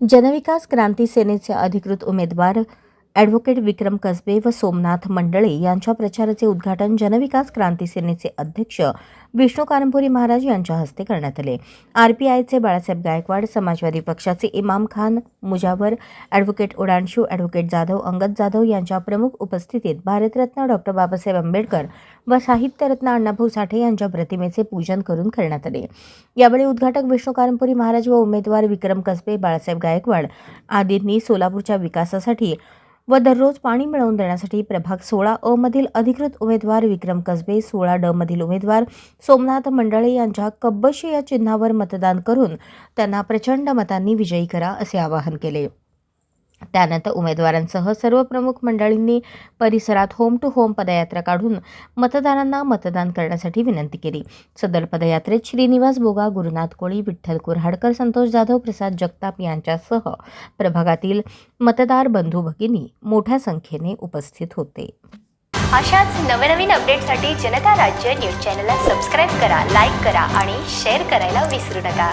जनविकास क्रांती सेनेचे अधिकृत उमेदवार ॲडव्होकेट विक्रम कसबे व सोमनाथ मंडळे यांच्या प्रचाराचे उद्घाटन जनविकास क्रांती सेनेचे अध्यक्ष विष्णू कारंपुरी महाराज यांच्या हस्ते करण्यात आले. आरपीआयचे बाळासाहेब गायकवाड समाजवादी पक्षाचे इमाम खान मुजावर ॲडव्होकेट उडाणशू ॲडव्होकेट जाधव अंगद जाधव यांच्या प्रमुख उपस्थितीत भारतरत्न डॉक्टर बाबासाहेब आंबेडकर व साहित्यरत्न अण्णाभाऊ साठे यांच्या प्रतिमेचे पूजन करून करण्यात आले. यावेळी उद्घाटक विष्णू कारंपुरी महाराज व उमेदवार विक्रम कसबे बाळासाहेब गायकवाड आदींनी सोलापूरच्या विकासासाठी व दररोज पाणी मिळवून देण्यासाठी प्रभाग सोळा अ मधील अधिकृत उमेदवार विक्रम कसबे सोळा ड मधील उमेदवार सोमनाथ मंडळे यांच्या कब्बशी या चिन्हावर मतदान करून त्यांना प्रचंड मतांनी विजयी करा असे आवाहन केले. त्यानंतर उमेदवारांसह सर्व प्रमुख मंडळींनी परिसरात होम टू होम पदयात्रा काढून मतदारांना मतदान करण्यासाठी विनंती केली. सदर पदयात्रेत श्रीनिवास बोगा गुरुनाथ कोळी विठ्ठल कुऱ्हाडकर संतोष जाधव प्रसाद जगताप यांच्यासह प्रभागातील मतदार बंधू भगिनी मोठ्या संख्येने उपस्थित होते. अशाच नवनवीन अपडेटसाठी जनता राज्य न्यूज चॅनलला सबस्क्राईब करा लाईक करा आणि शेअर करायला विसरू नका.